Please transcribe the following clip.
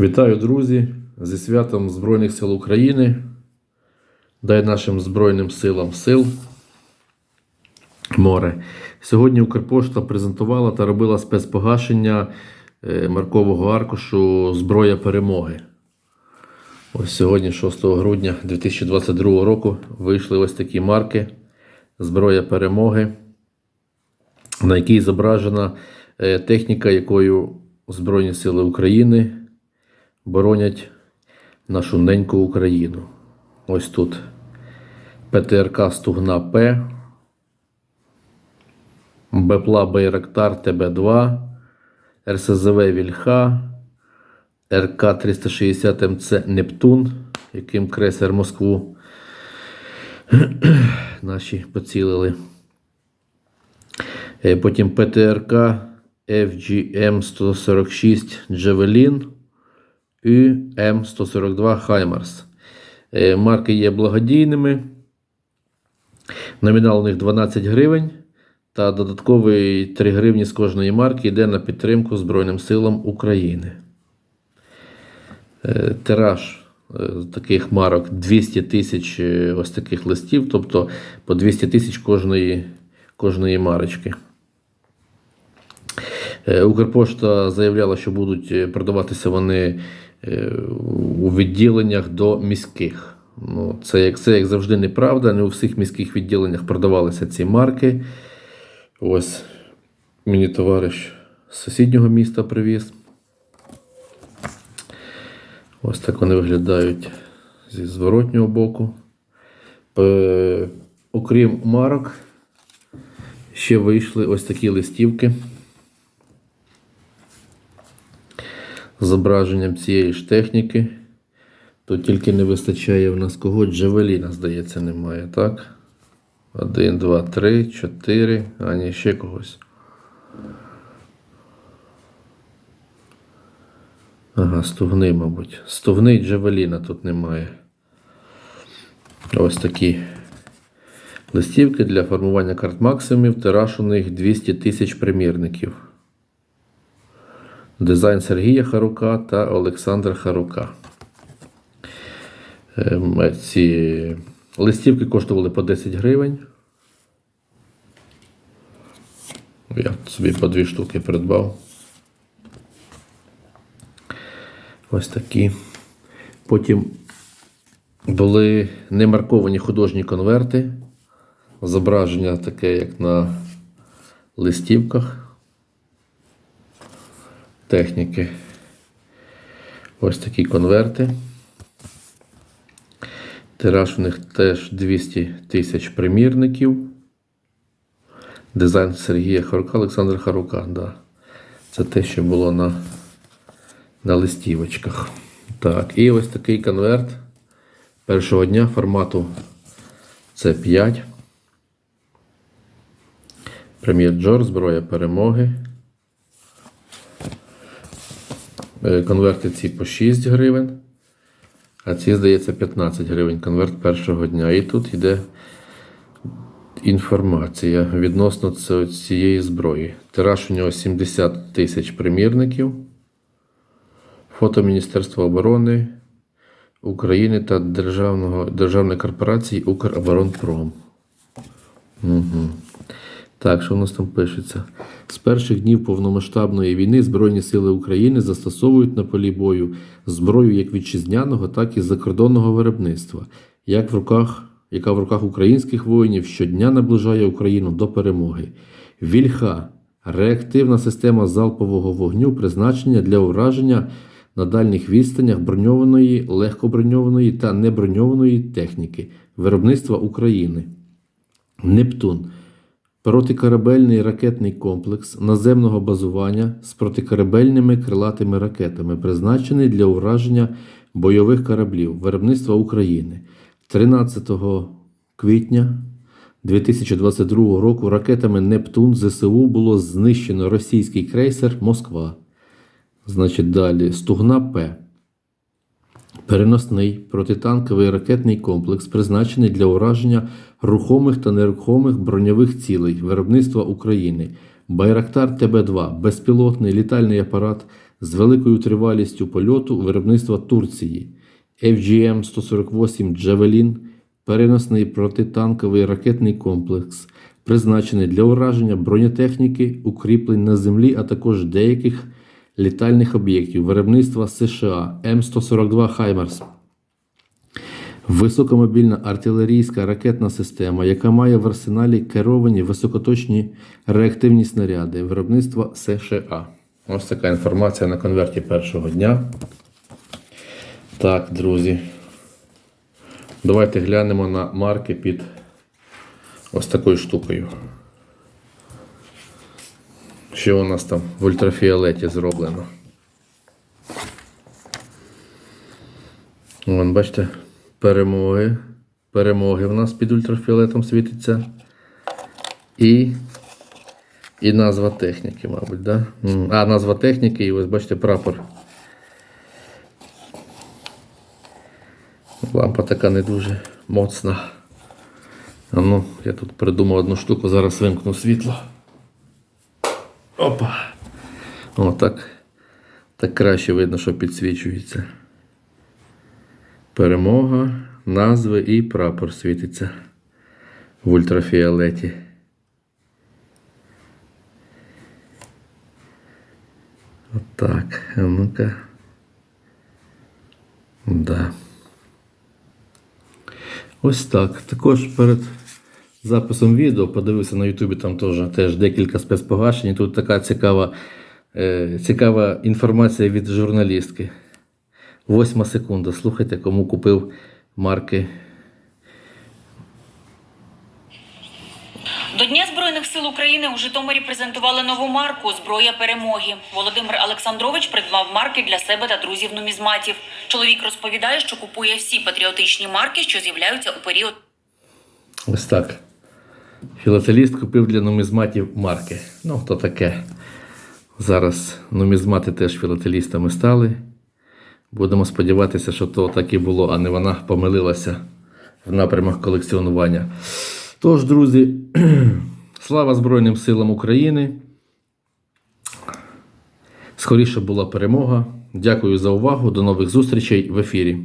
Вітаю, друзі, зі святом Збройних сил України. Дай нашим Збройним силам сил. Море. Сьогодні Укрпошта презентувала та робила спецпогашення е, маркового аркушу Зброя перемоги. Ось сьогодні, 6 грудня 2022 року, вийшли ось такі марки Зброя перемоги, на якій зображена е, техніка, якою Збройні Сили України боронять нашу неньку Україну. Ось тут ПТРК Стугна П, Бепла Байрактар ТБ2, РСЗВ Вільха, РК 360 МЦ Нептун, яким кресер Москву наші поцілили. Е, потім ПТРК FGM 146 Джавелін. UM142 ем Хаймарс. Е, марки є благодійними. Номінал у них 12 гривень. Та додатковий 3 гривні з кожної марки йде на підтримку Збройним силам України. Е, тираж е, таких марок 200 тисяч ось таких листів, тобто по 200 тисяч кожної, кожної марочки. Укрпошта заявляла, що будуть продаватися вони у відділеннях до міських. Ну, це, як, це, як завжди, неправда. Не у всіх міських відділеннях продавалися ці марки. Ось мені товариш з сусіднього міста привіз. Ось так вони виглядають зі зворотнього боку. Е, окрім марок, ще вийшли ось такі листівки з зображенням цієї ж техніки. Тут тільки не вистачає в нас кого Джавеліна, здається, немає, так? Один, два, три, чотири. А ні, ще когось. Ага, стугни, мабуть. Стугни і Джавеліна тут немає. Ось такі листівки для формування карт максимумів. Тираж у них 200 тисяч примірників. Дизайн Сергія Харука та Олександра Харука. Ем, Ці листівки коштували по 10 гривень. Я собі по дві штуки придбав. Ось такі. Потім були немарковані художні конверти. Зображення таке, як на листівках техніки. Ось такі конверти. Тираж в них теж 200 тисяч примірників. Дизайн Сергія Харука, Олександра Харука. Да. Це те, що було на, на листівочках. Так, і ось такий конверт першого дня формату С5. Прем'єр Джор, зброя перемоги. Е, Конверти ці по 6 гривень. А ці, здається, 15 гривень конверт першого дня. І тут йде інформація відносно цієї зброї. Тираж у нього 70 тисяч примірників. Фото Міністерства оборони України та Державного, Державної корпорації Укроборонпром. Угу. Так, що в нас там пишеться? З перших днів повномасштабної війни Збройні сили України застосовують на полі бою зброю як вітчизняного, так і закордонного виробництва, як в руках, яка в руках українських воїнів щодня наближає Україну до перемоги. Вільха реактивна система залпового вогню, призначення для ураження на дальніх відстанях броньованої, легкоброньованої та неброньованої техніки, виробництва України. Нептун протикорабельний ракетний комплекс наземного базування з протикорабельними крилатими ракетами, призначений для ураження бойових кораблів виробництва України. 13 квітня 2022 року ракетами Нептун ЗСУ було знищено російський крейсер Москва. Значить, далі Стугна П. Переносний протитанковий ракетний комплекс, призначений для ураження рухомих та нерухомих броньових цілей виробництва України. Байрактар ТБ2 безпілотний літальний апарат з великою тривалістю польоту виробництва Турції. FGM-148 Джавелін переносний протитанковий ракетний комплекс, призначений для ураження бронетехніки, укріплень на землі, а також деяких літальних об'єктів виробництва США М142 Хаймерс. Високомобільна артилерійська ракетна система, яка має в арсеналі керовані високоточні реактивні снаряди виробництва США. Ось така інформація на конверті першого дня. Так, друзі. Давайте глянемо на марки під ось такою штукою. Що у нас там в ультрафіолеті зроблено? Вон, бачите, перемоги. Перемоги в нас під ультрафіолетом світиться. І. І назва техніки, мабуть, да? А, назва техніки, і ось бачите прапор. Лампа така не дуже моцна. А ну, я тут придумав одну штуку, зараз вимкну світло. Опа. О, так. Так краще видно, що підсвічується. Перемога, назви і прапор світиться в ультрафіолеті. Отак. Ну-ка. Да. Ось так. Також перед записом відео подивився на Ютубі там теж, теж декілька спецпогашень. Тут така цікава, е, цікава інформація від журналістки. Восьма секунда. Слухайте, кому купив марки. До Дня Збройних сил України у Житомирі презентували нову марку Зброя перемоги. Володимир Олександрович придбав марки для себе та друзів нумізматів. Чоловік розповідає, що купує всі патріотичні марки, що з'являються у період Ось так. Філателіст купив для нумізматів марки. Ну, то таке. Зараз нумізмати теж філателістами стали. Будемо сподіватися, що то так і було, а не вона помилилася в напрямах колекціонування. Тож, друзі, слава Збройним силам України. Скоріше була перемога. Дякую за увагу. До нових зустрічей в ефірі.